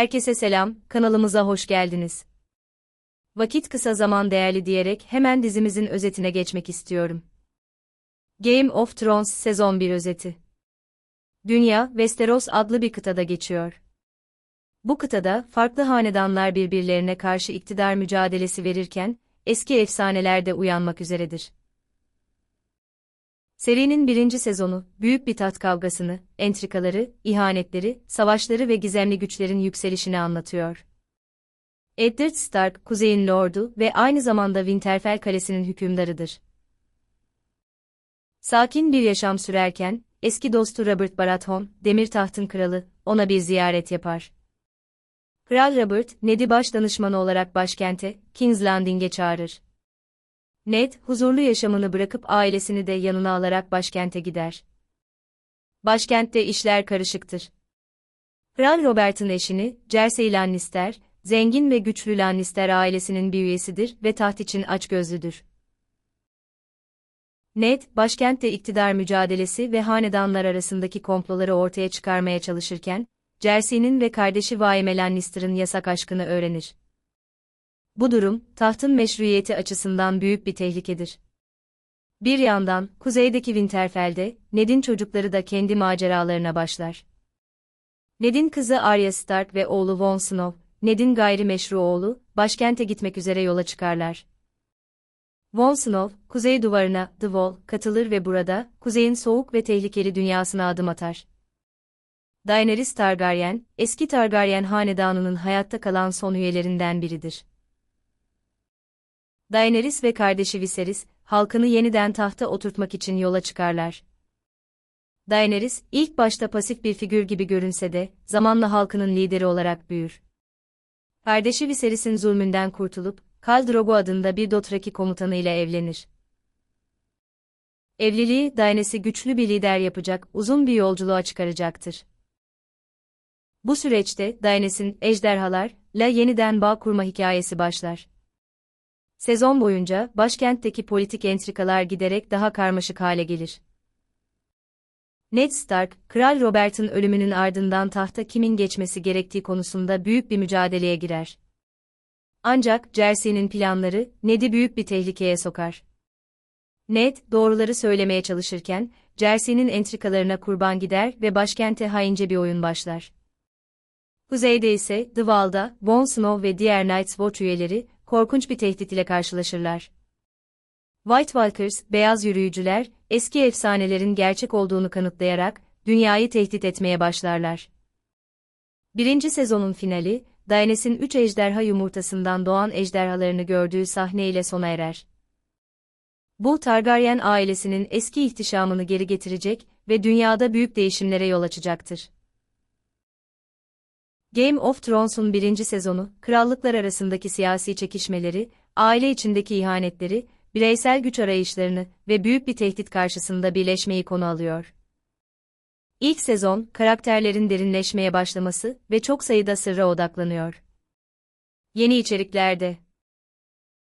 Herkese selam, kanalımıza hoş geldiniz. Vakit kısa zaman değerli diyerek hemen dizimizin özetine geçmek istiyorum. Game of Thrones sezon 1 özeti. Dünya, Westeros adlı bir kıtada geçiyor. Bu kıtada farklı hanedanlar birbirlerine karşı iktidar mücadelesi verirken, eski efsaneler de uyanmak üzeredir. Serinin birinci sezonu, büyük bir tat kavgasını, entrikaları, ihanetleri, savaşları ve gizemli güçlerin yükselişini anlatıyor. Eddard Stark, Kuzey'in lordu ve aynı zamanda Winterfell Kalesi'nin hükümdarıdır. Sakin bir yaşam sürerken, eski dostu Robert Baratheon, Demir Taht'ın kralı, ona bir ziyaret yapar. Kral Robert, Ned'i baş danışmanı olarak başkente, King's Landing'e çağırır. Ned, huzurlu yaşamını bırakıp ailesini de yanına alarak başkente gider. Başkentte işler karışıktır. Kral Robert'ın eşini, Cersei Lannister, zengin ve güçlü Lannister ailesinin bir üyesidir ve taht için açgözlüdür. Ned, başkentte iktidar mücadelesi ve hanedanlar arasındaki komploları ortaya çıkarmaya çalışırken, Cersei'nin ve kardeşi Vaime Lannister'ın yasak aşkını öğrenir. Bu durum, tahtın meşruiyeti açısından büyük bir tehlikedir. Bir yandan, kuzeydeki Winterfell'de, Ned'in çocukları da kendi maceralarına başlar. Ned'in kızı Arya Stark ve oğlu Jon Snow, Ned'in gayrimeşru oğlu, başkente gitmek üzere yola çıkarlar. Jon Snow, kuzey duvarına, The Wall, katılır ve burada, kuzeyin soğuk ve tehlikeli dünyasına adım atar. Daenerys Targaryen, eski Targaryen hanedanının hayatta kalan son üyelerinden biridir. Daenerys ve kardeşi Viserys, halkını yeniden tahta oturtmak için yola çıkarlar. Daenerys, ilk başta pasif bir figür gibi görünse de, zamanla halkının lideri olarak büyür. Kardeşi Viserys'in zulmünden kurtulup, Khal Drogo adında bir Dothraki komutanı ile evlenir. Evliliği, Daenerys'i güçlü bir lider yapacak, uzun bir yolculuğa çıkaracaktır. Bu süreçte, Daenerys'in ejderhalarla yeniden bağ kurma hikayesi başlar. Sezon boyunca başkentteki politik entrikalar giderek daha karmaşık hale gelir. Ned Stark, Kral Robert'ın ölümünün ardından tahta kimin geçmesi gerektiği konusunda büyük bir mücadeleye girer. Ancak Cersei'nin planları Ned'i büyük bir tehlikeye sokar. Ned, doğruları söylemeye çalışırken, Cersei'nin entrikalarına kurban gider ve başkente haince bir oyun başlar. Kuzeyde ise The Wall'da, Jon Snow ve diğer Night's Watch üyeleri, korkunç bir tehdit ile karşılaşırlar. White Walkers, beyaz yürüyücüler, eski efsanelerin gerçek olduğunu kanıtlayarak, dünyayı tehdit etmeye başlarlar. Birinci sezonun finali, Daenerys'in üç ejderha yumurtasından doğan ejderhalarını gördüğü sahne ile sona erer. Bu Targaryen ailesinin eski ihtişamını geri getirecek ve dünyada büyük değişimlere yol açacaktır. Game of Thrones'un birinci sezonu, krallıklar arasındaki siyasi çekişmeleri, aile içindeki ihanetleri, bireysel güç arayışlarını ve büyük bir tehdit karşısında birleşmeyi konu alıyor. İlk sezon, karakterlerin derinleşmeye başlaması ve çok sayıda sırra odaklanıyor. Yeni içeriklerde